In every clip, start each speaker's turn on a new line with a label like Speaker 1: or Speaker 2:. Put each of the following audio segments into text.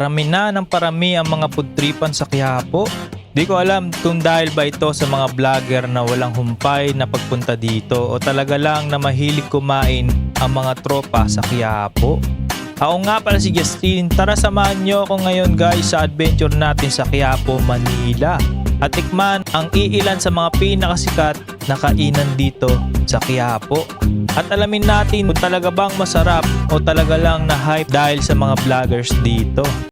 Speaker 1: Parami na ng parami ang mga pudtripan sa Quiapo. Di ko alam kung dahil ba ito sa mga vlogger na walang humpay na pagpunta dito o talaga lang na mahilig kumain ang mga tropa sa Quiapo. Ako nga pala si Justin, tara samahan nyo ako ngayon guys sa adventure natin sa Quiapo, Manila. At tikman ang iilan sa mga pinakasikat na kainan dito sa Quiapo. At alamin natin kung talaga bang masarap o talaga lang na hype dahil sa mga vloggers dito.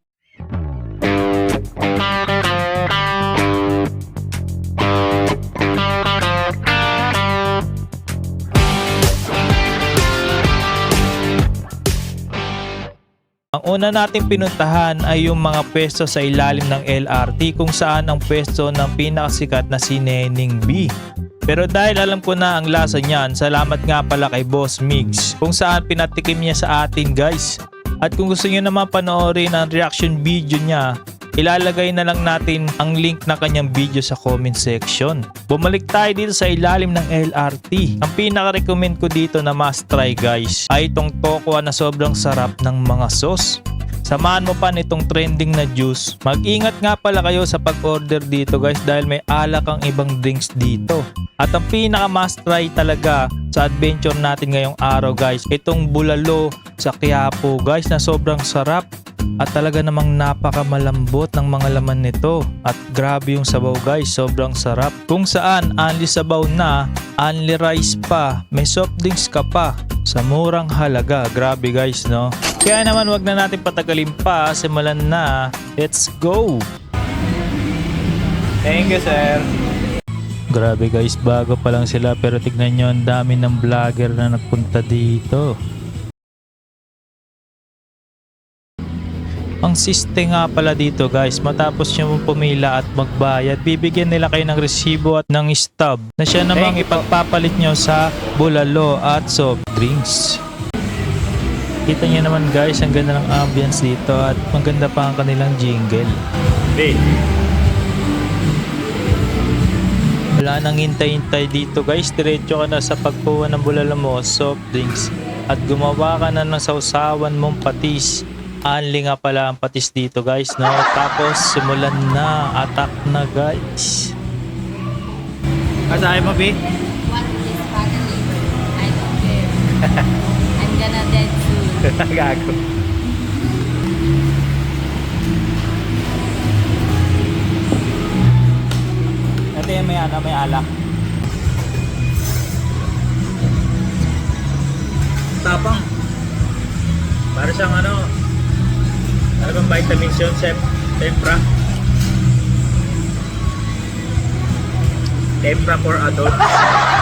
Speaker 1: Una nating pinuntahan ay yung mga pwesto sa ilalim ng LRT kung saan ang pwesto ng pinakasikat na si Neneng B. Pero dahil alam ko na ang lasa niyan, salamat nga pala kay Boss Migs kung saan pinatikim niya sa atin guys. At kung gusto niyo naman panoorin ang reaction video niya, ilalagay na lang natin ang link na kanyang video sa comment section. Bumalik tayo dito sa ilalim ng LRT. Ang pinaka-recommend ko dito na must try guys ay itong tokwa na sobrang sarap ng mga sauce. Samahan mo pa nitong trending na juice. Mag-ingat nga pala kayo sa pag-order dito guys dahil may alak ang ibang drinks dito. At ang pinaka must try talaga sa adventure natin ngayong araw guys, itong bulalo sa Quiapo guys na sobrang sarap. At talaga namang napakamalambot ng mga laman nito. At grabe yung sabaw guys, sobrang sarap. Kung saan, only sabaw na, only rice pa, may soft drinks ka pa. Sa murang halaga, grabe guys no. Kaya naman wag na natin patagalin pa, simulan na. Let's go!
Speaker 2: Thank you, sir.
Speaker 1: Grabe guys, bago pa lang sila pero tignan nyo ang dami ng vlogger na nagpunta dito. Ang siste nga pala dito guys, matapos nyo pumila at magbayad, bibigyan nila kayo ng resibo at ng stub na siya namang ipagpapalit nyo sa bulalo at soft drinks. Kita nyo naman guys, ang ganda ng ambience dito at maganda pa ang kanilang jingle.
Speaker 2: Hey.
Speaker 1: Wala nang hintay-hintay dito guys, diretso ka na sa pagkuha ng bulalo mo, soft drinks. At gumawa ka na ng sausawan mong patis. Anli nga pala ang patis dito guys, no? Tapos simulan na, attack na guys.
Speaker 2: Asahin mo, B?
Speaker 3: What is family? I don't care. I'm gonna dead soon.
Speaker 2: Gago. Ito yung may ano, may alak. Tapang. Para siyang ano, ano bang vitamins yun, Chef? Tempra. Tempra for adults.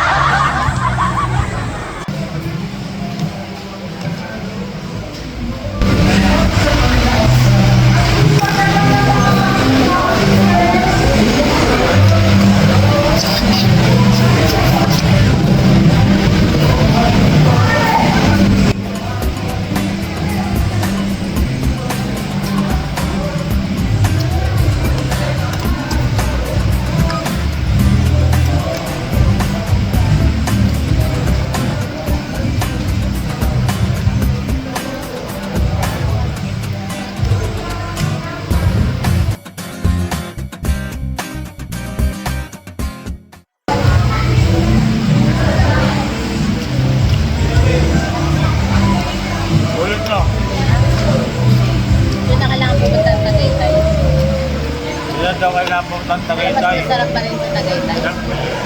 Speaker 3: Pero mas
Speaker 2: Tagaytay?
Speaker 3: masarap pa rin sa Tagaytay.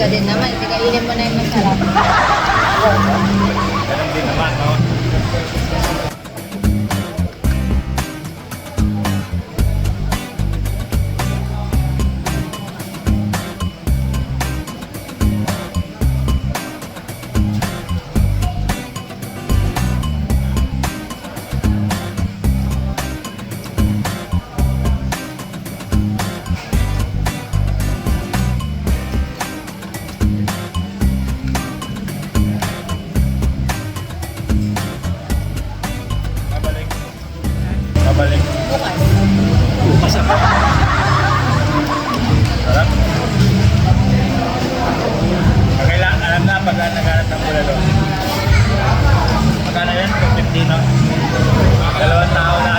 Speaker 3: ka din naman, hindi kainin mo na yung masarap.
Speaker 2: Babalik.
Speaker 3: Bukas.
Speaker 2: Bukas ako. Sarap. Kailangan, alam na pag naghanap ng bulalo. Magkano yan? 250 no? Dalawang tao na